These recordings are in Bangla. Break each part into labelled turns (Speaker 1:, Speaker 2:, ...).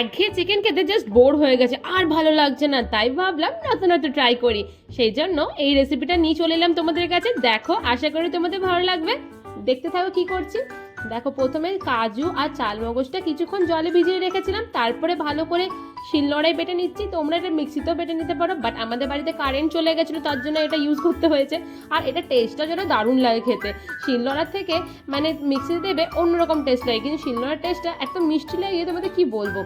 Speaker 1: একঘেয়ে চিকেন খেতে জাস্ট বোর হয়ে গেছে। আর ভালো লাগছে না, তাই ভাবলাম নতুন নতুন ট্রাই করি। সেই জন্য এই রেসিপিটা নিয়ে চলে এলাম তোমাদের কাছে। দেখো, আশা করি তোমাদের ভালো লাগবে। দেখতে থাকো কি করছি। দেখো, প্রথমে কাজু আর চাল মগজটা কিছুক্ষণ জলে ভিজিয়ে রেখেছিলাম, তারপরে ভালো করে শিলনোড়ায় বেটে নিচ্ছি। তোমরা এটা মিক্সিতেও বেটে নিতে পারো বাট আমাদের বাড়িতে কারেন্ট চলে গেছিল, তার জন্য এটা ইউজ করতে হয়েছে। আর এটা টেস্টটা যেন দারুণ লাগে খেতে। শিলনোড়ার থেকে মানে মিক্সিতে দেবে অন্যরকম টেস্ট লাগে, কিন্তু শিলনোড়ার টেস্টটা একদম মিষ্টি লাগে, তোমাদের কী বলব?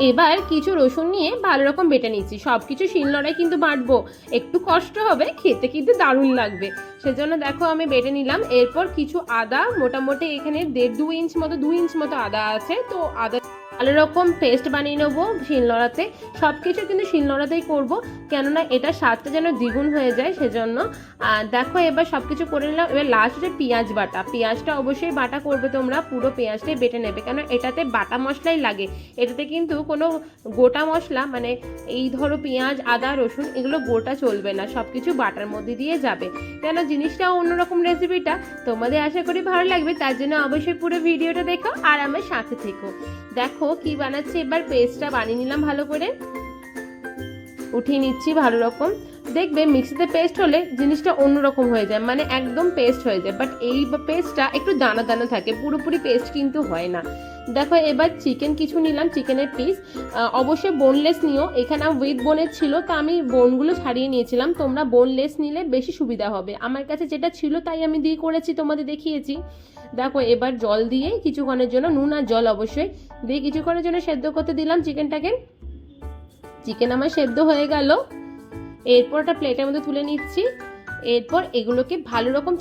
Speaker 1: এবার কিছু রসুন নিয়ে ভালো রকম বেটে নিচ্ছি সব কিছু শিলনোড়ায় কিন্তু বাটবো। একটু কষ্ট হবে, খেতে কিন্তু দারুণ লাগবে। সেজন্য দেখো আমি বেটে নিলাম। এরপর কিছু আদা, মোটামুটি এখানে দেড় দু ইঞ্চ মতো, দু ইঞ্চ মতো আদা আছে। তো আদা ভালো রকম পেস্ট বানিয়ে নেব শিলনোড়াতে। সব কিছু কিন্তু শিলনোড়াতেই করব। কেননা এটা স্বাদটা যেন দ্বিগুণ হয়ে যায় সেজন্য। দেখো এবার সব কিছু করে নিলাম। এবার লাস্ট হচ্ছে পেঁয়াজ বাটা। পেঁয়াজটা অবশ্যই বাটা করবে তোমরা। পুরো পেঁয়াজটাই বেটে নেবে। কেন এটাতে বাটা মশলাই লাগে। এটাতে কিন্তু কোনো গোটা মশলা মানে এই ধরো পেঁয়াজ, আদা, রসুন, এগুলো গোটা চলবে না সব কিছু বাটার মধ্যে দিয়ে যাবে। কেন জিনিসটা অন্যরকম রেসিপিটা, তোমাদের আশা করি ভালো লাগবে, তার জন্য অবশ্যই পুরো ভিডিওটা দেখো আর আমার সাথে থেকো। দেখো কি বানাচ্ছি, এবার পেস্টটা বানিয়ে নিলাম ভালো করে। উঠিয়ে নিচ্ছি ভালো রকম। দেখবে মিক্সিতে পেস্ট হলে জিনিসটা অন্যরকম হয়ে যায় মানে একদম পেস্ট হয়ে যায়। বাট এই পেস্টটা একটু দানা দানা থাকে, পুরোপুরি পেস্ট কিন্তু হয় না। দেখো, এবার চিকেন কিছু নিলাম চিকেনের পিস অবশ্যই বোনলেস নিও। এখানে উইথ বোনের ছিল, তো আমি বোনগুলো ছাড়িয়ে নিয়েছিলাম। তোমরা বোনলেস নিলে বেশি সুবিধা হবে। আমার কাছে যেটা ছিল, তাই আমি দিয়ে করেছি, তোমাদের দেখিয়েছি। দেখো, এবার জল দিয়ে কিছুক্ষণের জন্য, নুন আর জল অবশ্যই। দিয়ে কিছুক্ষণের জন্য সেদ্ধ করতে দিলাম চিকেনটাকে চিকেন আমার সেদ্ধ হয়ে গেল। এরপর একটা প্লেটের মধ্যে তুলে নিচ্ছি। এরপর এগুলোকে ভালো রকম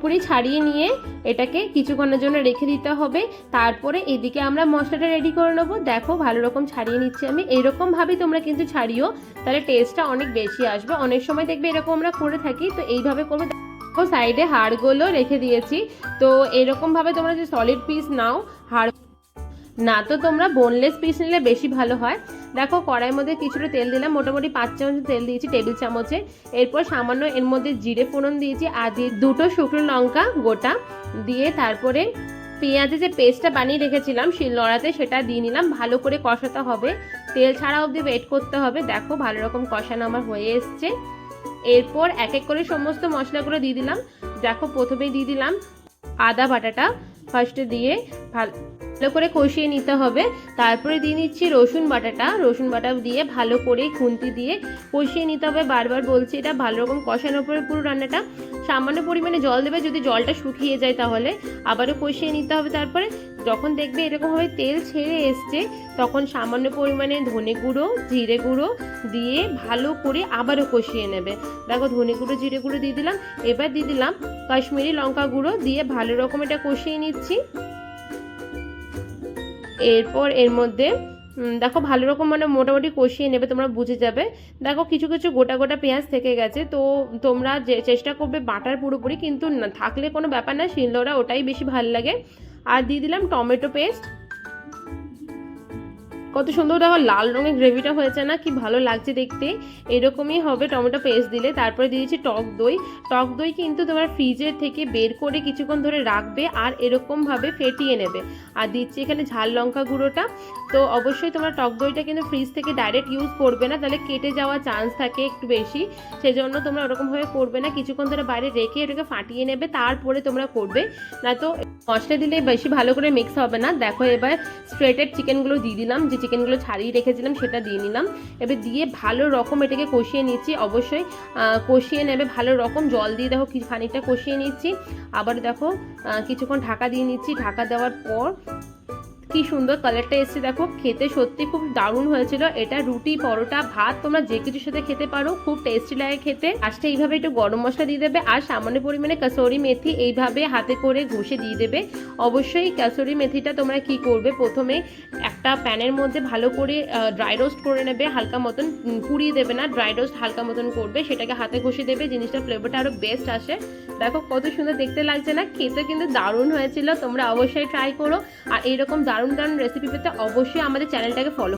Speaker 1: পুরি ছাড়িয়ে নিয়ে এটাকে কিছুক্ষণের জন্য রেখে দিতে হবে। তারপরে এদিকে আমরা মশলাটা রেডি করে নেব। দেখো ভালো রকম ছাড়িয়ে নিচ্ছি আমি। এরকম ভাবেই তোমরা কিন্তু ছাড়িও, তাহলে টেস্টটা অনেক বেশি আসবে। অনেক সময় দেখবে এরকম আমরা করে থাকি, তো এইভাবে করবে। দেখো সাইডে হাড়গুলো রেখে দিয়েছি। তো এরকম ভাবে তোমরা যে সলিড পিস নাও, হাড় না, তো তোমরা বোনলেস পিস নিলে বেশি ভালো হয়। দেখো, কড়াইয়ের মধ্যে কিছুটা তেল দিলাম, মোটামুটি পাঁচ চামচ তেল দিয়েছি টেবিল চামচে। এরপর সামান্য এর মধ্যে জিরে ফোড়ন দিয়েছি, আর দিয়ে দুটো শুকনো লঙ্কা গোটা দিয়ে তারপরে পেঁয়াজের যে পেস্টটা বানিয়ে রেখেছিলাম শিলনোড়াতে সেটা দিয়ে নিলাম, ভালো করে কষাতে হবে। তেল ছাড়া অবধি ওয়েট করতে হবে, দেখো ভালো রকম কষানো আমার হয়ে এসছে। এরপর এক এক করে সমস্ত মশলাগুলো দিয়ে দিলাম। দেখো প্রথমেই দিয়ে দিলাম আদা বাটাটা ফার্স্টে দিয়ে ভালো করে কষিয়ে নিতে হবে। তারপরে দিয়ে নিচ্ছি রসুন বাটাটা। রসুন বাটা দিয়ে ভালো করে খুন্তি দিয়ে কষিয়ে নিতে হবে। বারবার বলছি, এটা ভালো রকম কষানোর পরে পুরো রান্নাটা সামান্য পরিমাণে জল দেবে। যদি জলটা শুকিয়ে যায় তাহলে আবারও কষিয়ে নিতে হবে। তারপরে যখন দেখবে এরকমভাবে তেল ছেড়ে এসছে, তখন সামান্য পরিমাণে ধনে গুঁড়ো, জিরে গুঁড়ো দিয়ে ভালো করে আবারও কষিয়ে নেবে। দেখো, ধনে গুঁড়ো, জিরে গুঁড়ো দিয়ে দিলাম। এবার দিয়ে দিলাম কাশ্মীরি লঙ্কা গুঁড়ো দিয়ে ভালো রকম এটা কষিয়ে নিচ্ছি। এরপর এর মধ্যে দেখো ভালো রকম মানে মোটামুটি কষিয়ে নেবে, তোমরা বুঝে যাবে। দেখো কিছু কিছু গোটা গোটা পেঁয়াজ থেকে গেছে, তো তোমরা যে চেষ্টা করবে বাটার পুরোপুরি, কিন্তু থাকলে কোনো ব্যাপার না শিলনোড়া ওটাই বেশি ভালো লাগে। আর দিয়ে দিলাম টমেটো পেস্ট। কত সুন্দর দেখো, লাল রঙের গ্রেভিটা হয়েছে না? কি ভালো লাগছে দেখতে। এরকমই হবে, টমেটো পেস্ট দিলে। তারপরে দিয়েছি টক দই। টক দই কিন্তু তোমার ফ্রিজের থেকে বের করে কিছুক্ষণ ধরে রাখবে আর এরকমভাবে ফেটিয়ে নেবে। আর দিচ্ছি এখানে ঝাল লঙ্কা গুঁড়োটা। তো অবশ্যই তোমরা টক দইটা কিন্তু ফ্রিজ থেকে ডাইরেক্ট ইউজ করবে না। তাহলে কেটে যাওয়ার চান্স থাকে একটু বেশি। সেজন্য তোমরা ওরকমভাবে করবে না। কিছুক্ষণ ধরে বাইরে রেখে এটাকে ফাটিয়ে নেবে। তারপরে তোমরা করবে। না তো মশলা দিলে বেশি ভালো করে মিক্স হবে না। দেখো এবার স্ট্রেটেড চিকেনগুলো দিয়ে দিলাম। যে চিকেনগুলো ছাড়িয়ে রেখেছিলাম, সেটা দিয়ে নিলাম। এবার দিয়ে ভালো রকম এটাকে কষিয়ে নিচ্ছি, অবশ্যই কষিয়ে নেবে ভালো রকম জল দিয়ে দেখো খানিকটা কষিয়ে নিচ্ছি। আবার দেখো কিছুক্ষণ ঢাকা দিয়ে নিচ্ছি। ঢাকা দেওয়ার পর কি সুন্দর কালারটা এসেছে দেখো। খেতে সত্যি খুব দারুণ হয়েছিল। এটা রুটি, পরোটা, ভাত, তোমরা যে কিছুর সাথে খেতে পারো, খুব টেস্টি লাগে খেতে। লাস্টে এইভাবে একটু গরম মশলা দিয়ে দেবে আর সামান্য পরিমাণে কাসরি মেথি এইভাবে হাতে করে ঘষে দিয়ে দেবে। অবশ্যই কাসরি মেথিটা তোমরা কি করবে? প্রথমে একটা প্যানের মধ্যে ভালো করে ড্রাই রোস্ট করে নেবে, হালকা মতন পুড়িয়ে দেবে না ড্রাই রোস্ট হালকা মতন করবে, সেটাকে হাতে ঘষে দেবে জিনিসটা ফ্লেভারটা আরও বেস্ট আসে। দেখো কত সুন্দর দেখতে লাগছে না, খেতে কিন্তু দারুণ হয়েছিল, তোমরা অবশ্যই ট্রাই করো। আর এইরকম দারুণ দারুণ রেসিপি পেতে অবশ্যই আমাদের চ্যানেলটাকে ফলো